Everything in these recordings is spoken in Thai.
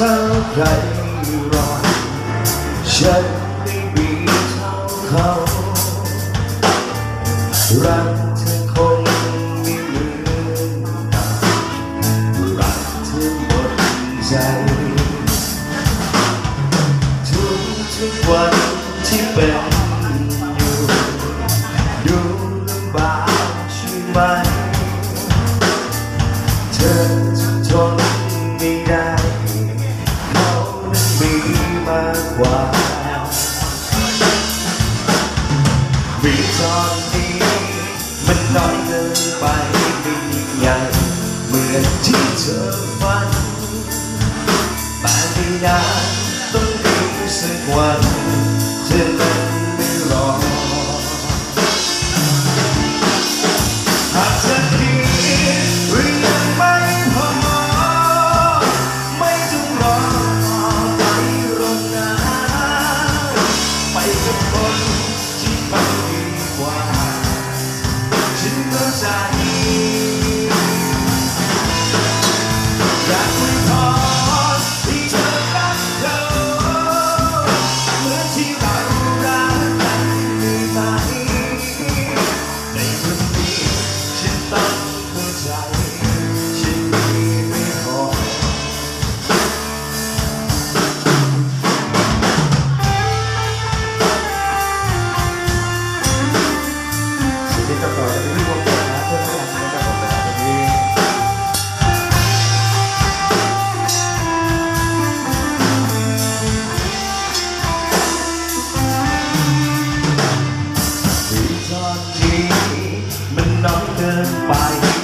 เท่าใครหรอฉันไม่มีเท่าเขารักเธอคงไม่เหมือนรักเธอหมดใจ ทุกทุกวันที่เป็นอยู่ ดูลำบากใช่ไหมเธอ mi mang quà vì giòn đi, mình nói lời bài đi nhảy. Mười chín giờ văn. Bạn đi đã, tôi yêu sự quan น้องเดินไป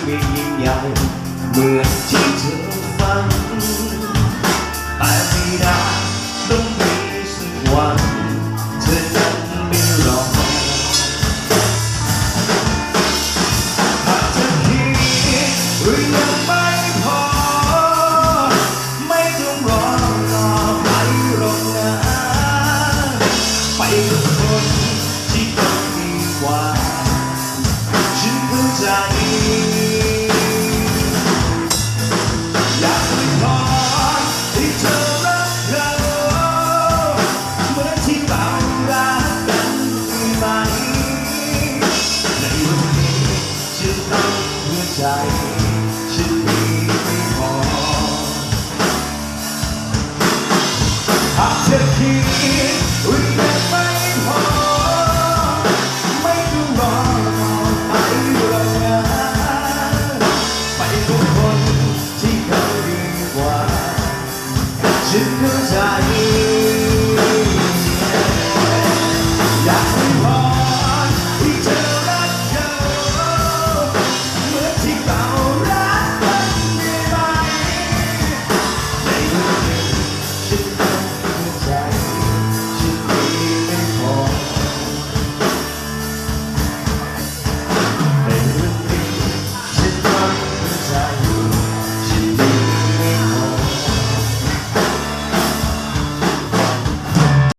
ไม่ยิ่งใหญ่เหมือนที่ time